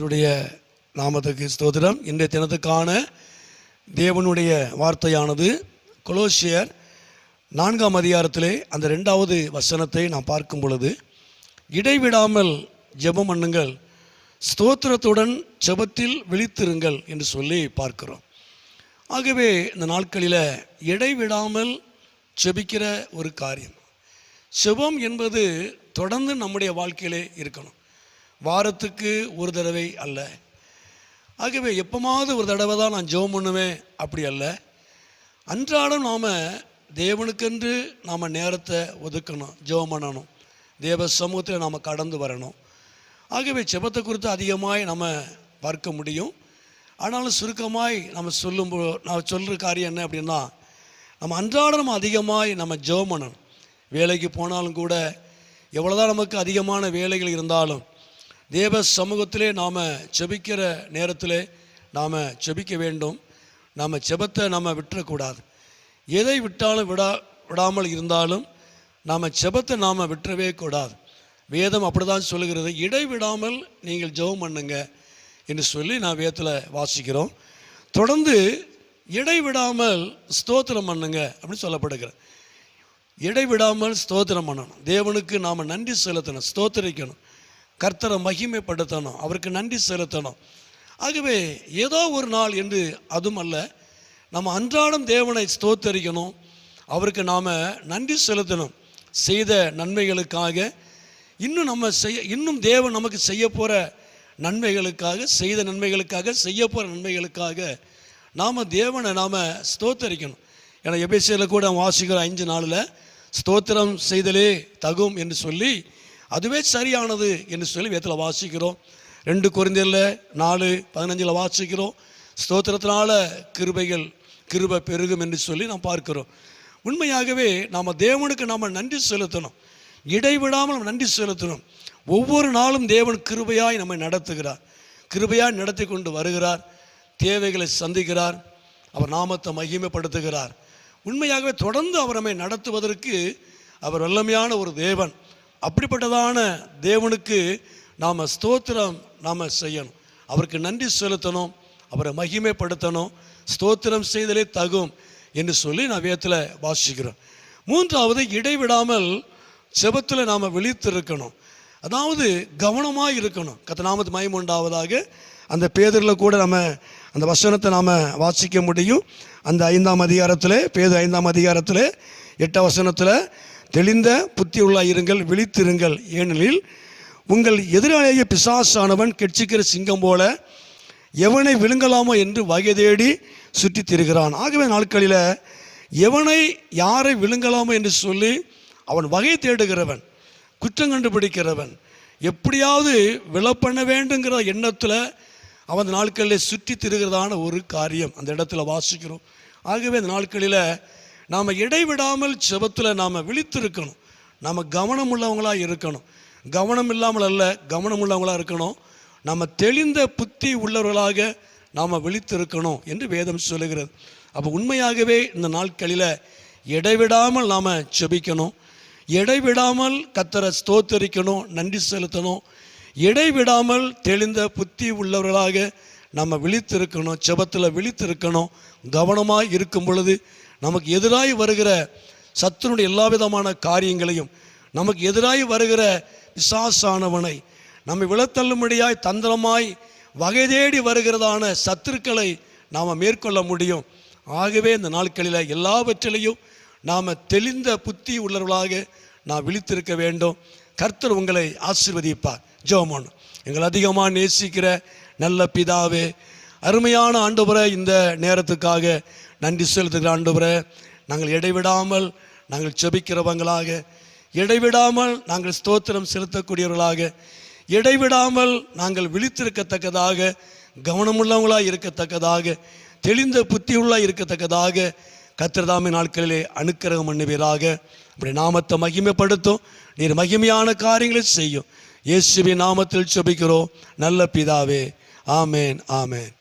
கர்த்தருடைய நாமத்துக்கு ஸ்தோத்திரம். இன்றைய தினத்துக்கான தேவனுடைய வார்த்தையானது கொலோசியர் நான்காம் அதிகாரத்திலே அந்த ரெண்டாவது வசனத்தை நாம் பார்க்கும் பொழுது இடைவிடாமல் ஜெபம் பண்ணுங்கள் ஸ்தோத்திரத்துடன் ஜெபத்தில் விழித்திருங்கள் என்று சொல்லி பார்க்கிறோம். ஆகவே இந்த நாட்களில் இடைவிடாமல் ஜெபிக்கிற ஒரு காரியம். செபம் என்பது தொடர்ந்து நம்முடைய வாழ்க்கையிலே இருக்கணும். வாரத்துக்கு ஒரு தடவை அல்ல. ஆகவே எப்போமாவது ஒரு தடவை தான் நான் ஜெபம் பண்ணுவேன். அப்படி அல்ல. அன்றாடம் நாம் தேவனுக்கென்று நாம் நேரத்தை ஒதுக்கணும் ஜெபம் பண்ணணும். தேவ சமூகத்தில் நாம் கடந்து வரணும். ஆகவே ஜெபத்தை குறித்து அதிகமாய் நம்ம பார்க்க முடியும். ஆனாலும் சுருக்கமாய் நம்ம சொல்லும் நான் சொல்கிற காரியம் என்ன அப்படின்னா நம்ம அன்றாடம் நம்ம அதிகமாய் நம்ம ஜெபம் பண்ணணும். வேலைக்கு போனாலும் கூட எவ்வளோதான் நமக்கு அதிகமான வேலைகள் இருந்தாலும் தேவ சமூகத்திலே நாம் செபிக்கிற நேரத்தில் நாம் செபிக்க வேண்டும். நாம் செபத்தை நாம் விட்டுறக்கூடாது. எதை விட்டாலும் விடா விடாமல் இருந்தாலும் நாம் செபத்தை நாம் விட்டுறவே கூடாது. வேதம் அப்படிதான் சொல்லுகிறது. இடைவிடாமல் நீங்கள் ஜெபம் பண்ணுங்க என்று சொல்லி நான் வேதத்தில் வாசிக்கிறோம். தொடர்ந்து இடைவிடாமல் ஸ்தோத்திரம் பண்ணுங்க அப்படின்னு சொல்லப்படுகிறது. இடைவிடாமல் ஸ்தோத்திரம் பண்ணணும். தேவனுக்கு நாம் நன்றி செலுத்தணும். ஸ்தோத்திரிக்கணும். கர்த்தரை மகிமைப்படுத்தணும் அவருக்கு நன்றி செலுத்தணும். ஆகவே ஏதோ ஒரு நாள் என்று அதுவும் அல்ல நம்ம அன்றாடம் தேவனை ஸ்தோத்தரிக்கணும் அவருக்கு நாம் நன்றி செலுத்தணும். செய்த நன்மைகளுக்காக இன்னும் நம்ம செய்ய இன்னும் தேவன் நமக்கு செய்ய போகிற நன்மைகளுக்காக செய்த நன்மைகளுக்காக செய்ய போகிற நன்மைகளுக்காக நாம் தேவனை நாம் ஸ்தோத்தரிக்கணும். ஏன்னா எபேசியில் கூட வாசிக்கிற அஞ்சு நாளில் ஸ்தோத்திரம் செய்தலே தகும் என்று சொல்லி அதுவே சரியானது என்று சொல்லி வேத்தில் வாசிக்கிறோம். ரெண்டு குறைந்தியில் நாலு பதினஞ்சில் வாசிக்கிறோம். ஸ்தோத்திரத்தினால கிருபைகள் கிருபை பெருகும் என்று சொல்லி நாம் பார்க்கிறோம். உண்மையாகவே நாம் தேவனுக்கு நாம் நன்றி செலுத்தணும். இடைவிடாமல் நன்றி செலுத்தணும். ஒவ்வொரு நாளும் தேவன் கிருபையாய் நம்மை நடத்துகிறார். கிருபையாய் நடத்தி கொண்டு வருகிறார். தேவைகளை சந்திக்கிறார். அவர் நாமத்தை மகிமைப்படுத்துகிறார். உண்மையாகவே தொடர்ந்து அவர் நம்மை நடத்துவதற்கு அவர் வல்லமையான ஒரு தேவன். அப்படிப்பட்டதான தேவனுக்கு நாம் ஸ்தோத்திரம் நாம் செய்யணும். அவருக்கு நன்றி செலுத்தணும் அவரை மகிமைப்படுத்தணும் ஸ்தோத்திரம் செய்தலே தகும் என்று சொல்லி நான் வேத்தில் வாசிக்கிறோம். மூன்றாவது இடைவிடாமல் செபத்தில் நாம் விழித்திருக்கணும். அதாவது கவனமாக இருக்கணும். கத்த நாமத்து மயம் உண்டாவதாக அந்த பேதரில் கூட நம்ம அந்த வசனத்தை நாம் வாசிக்க முடியும். அந்த ஐந்தாம் அதிகாரத்தில் பேது ஐந்தாம் அதிகாரத்தில் எட்டாம் வசனத்தில் தெளிந்த புத்தி விழித்திருங்கள். ஏனெனில் உங்கள் எதிராளிய பிசாசானவன் கெட்சிக்கிற சிங்கம் போல எவனை விழுங்கலாமோ என்று வகை தேடி சுற்றித் திரிகிறான். ஆகவே நாட்களில் எவனை யாரை விழுங்கலாமோ என்று சொல்லி அவன் வகை தேடுகிறவன் குற்றம் கண்டுபிடிக்கிறவன் எப்படியாவது விழப்பண்ண வேண்டுங்கிற எண்ணத்தில் அவன் அந்த நாட்களில் சுற்றி திரிகிறதான ஒரு காரியம். அந்த இடத்துல வாசிக்கிறோம். ஆகவே அந்த நாட்களில் நாம் இடைவிடாமல் செபத்தில் நாம் விழித்திருக்கணும். நாம் கவனம் உள்ளவங்களாக இருக்கணும். கவனம் இல்லாமல் அல்ல கவனம் உள்ளவங்களாக இருக்கணும். நம்ம தெளிந்த புத்தி உள்ளவர்களாக நாம் விழித்திருக்கணும் என்று வேதம் சொல்லுகிறது. அப்போ உண்மையாகவே இந்த நாட்களில் இடைவிடாமல் நாம் செபிக்கணும் இடைவிடாமல் கத்தரை ஸ்தோத்தரிக்கணும் நன்றி செலுத்தணும். இடைவிடாமல் தெளிந்த புத்தி உள்ளவர்களாக நம்ம விழித்திருக்கணும் செபத்தில் விழித்திருக்கணும் கவனமாக இருக்கும் பொழுது நமக்கு எதிராகி வருகிற சத்துருடைய எல்லா விதமான காரியங்களையும் நமக்கு எதிராகி வருகிற விசாசானவனை நம்மை விழத்தள்ளும்படியாய் தந்திரமாய் வகை தேடி வருகிறதான சத்துருக்களை நாம் மேற்கொள்ள முடியும். ஆகவே இந்த நாட்களில் எல்லாவற்றிலையும் நாம் தெளிந்த புத்தி உள்ளவர்களாக நாம் விழித்திருக்க வேண்டும். கர்த்தர் உங்களை ஆசிர்வதிப்பார். ஜெபமான் எங்களை அதிகமாக நேசிக்கிற நல்ல பிதாவே அருமையான ஆண்டவரை இந்த நேரத்துக்காக நன்றி செலுத்துகிற ஆண்டவரை. நாங்கள் இடைவிடாமல் நாங்கள் செபிக்கிறவங்களாக இடைவிடாமல் நாங்கள் ஸ்தோத்திரம் செலுத்தக்கூடியவர்களாக. இடைவிடாமல் நாங்கள் விழித்திருக்கத்தக்கதாக கவனமுள்ளவங்களாக இருக்கத்தக்கதாக தெளிந்த புத்தியுள்ளாக இருக்கத்தக்கதாக கத்திரதாமி நாட்களிலே அனுக்கிரகம் பண்ணுவீராக. அப்படி நாமத்தை மகிமைப்படுத்தும் நீர் மகிமையான காரியங்களை செய்யும். இயேசுவின் நாமத்தில் செபிக்கிறோம் நல்ல பிதாவே. ஆமேன் ஆமேன்